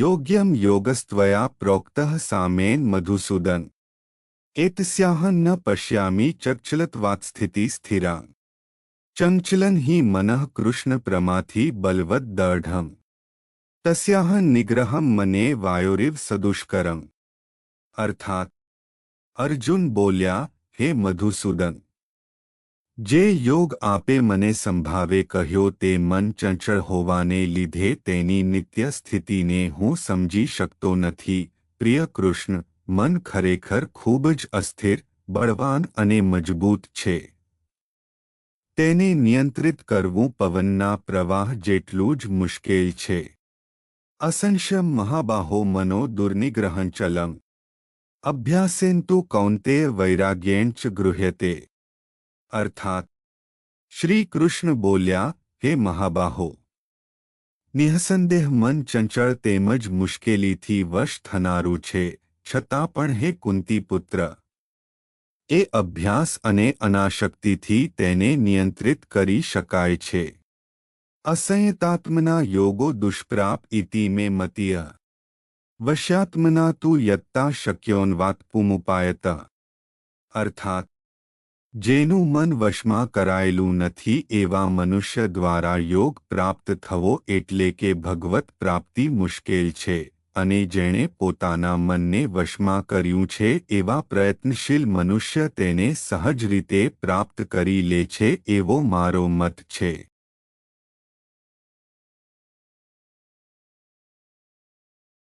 योग्यं योगस्त्वया प्रोक्तः सामेन मधुसूदन। एतस्याह न पश्यामि चञ्चलत्वात्स्थिति स्थिरा। चञ्चलन हि मनः कृष्ण प्रमाथि बलवत् दृढम् तस्याह निग्रहं मने वायोरिव सदुष्करम्। अर्थात, अर्जुन बोल्या, हे मधुसूदन જે યોગ આપે મને સંભાવે કહ્યો તે મન ચંચળ હોવાને લીધે તેની નિત્ય સ્થિતિને હું સમજી શકતો નથી પ્રિય કૃષ્ણ મન ખરેખર ખૂબ જ અસ્થિર બળવાન અને મજબૂત છે તેને નિયંત્રિત કરવું પવનના પ્રવાહ જેટલું જ મુશ્કેલ છે અસંશય મહાબાહો મનો દુર્નિગ્રહંચલમ અભ્યાસેન કૌંતે વૈરાગ્યેણ ચ ગૃહ્યતે અર્થાત શ્રી કૃષ્ણ બોલ્યા હે મહાબાહો નિઃસંદેહ મન ચંચળ તેમજ મુશ્કેલીથી વશ થનારું છે છતાં પણ હે કુંતી પુત્ર એ અભ્યાસ અને અનાશક્તિથી તેને નિયંત્રિત કરી શકાય છે અસંયતાત્મના યોગો દુષ્પ્રાપ ઇતિ મે મતીય વશ્યાત્મના તુ યત્તા શક્યોન્વાત પુમુપાયત અર્થાત જેનું મન વશમાં કરાયેલું નથી એવા મનુષ્ય દ્વારા યોગ પ્રાપ્ત થવો એટલે કે ભગવત પ્રાપ્તિ મુશ્કેલ છે, અને જેણે પોતાના મનને વશમાં કર્યું છે એવા પ્રયત્નશીલ મનુષ્ય તેને સહજ રીતે પ્રાપ્ત કરી લે છે એવો મારો મત છે.